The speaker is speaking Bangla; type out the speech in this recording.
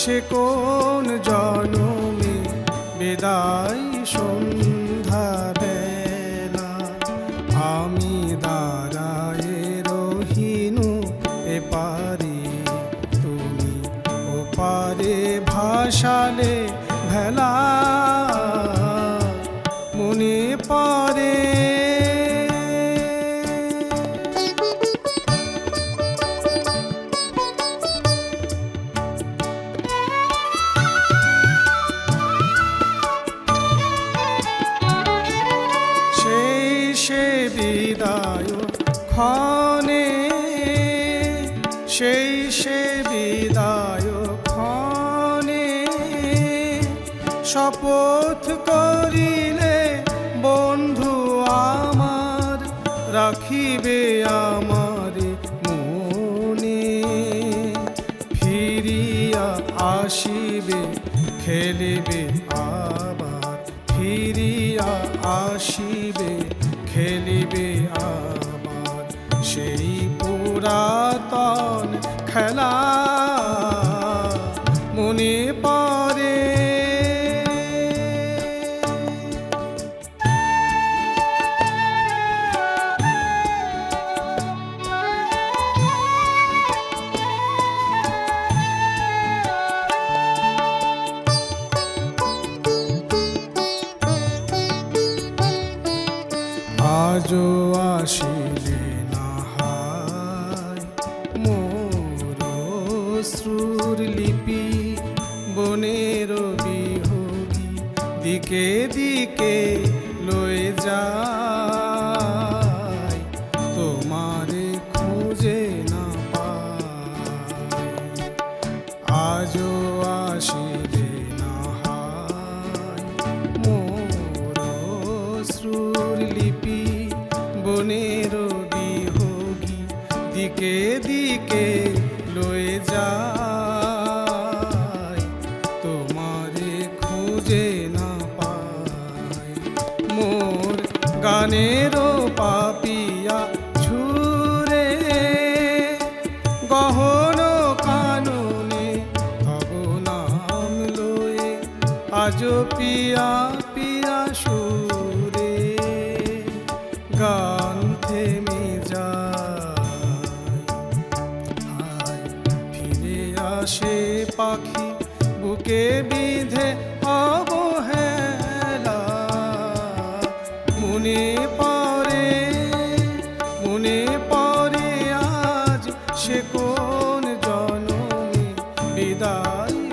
সে কোন জনমে? বেদাই সন্ধ্যা বেলা। আমি দাঁড়ায় রহিনু এপারে। তুমি ওপারে ভাসালে ভেলা ক্ষণে, সেই সে বিদায় ক্ষণে, শপথ করিলে বন্ধু আমার, রাখিবে আমার মনে। ফিরিয়া আসিবে, খেলিবে আবার। ফিরিয়া আসিবে, খেলিবে মনে পড়ে। আজও আসিলে না হায় মোর শ্রুর লিপি। বনের বিহগী দিকে দিকে লয়ে যায়, তোমারে খুঁজে না আজও আসিলে দিকে দিকে লয়ে যায়। খুঁজে না পায়। মোর গানেরও পাপিয়া ঝুরে গহন কাননে তব নাম লয়ে আজ পিয়া পিয়া সুরে। গান থেমে যায়। ফিরে আসে পাখি, বুকে বিধে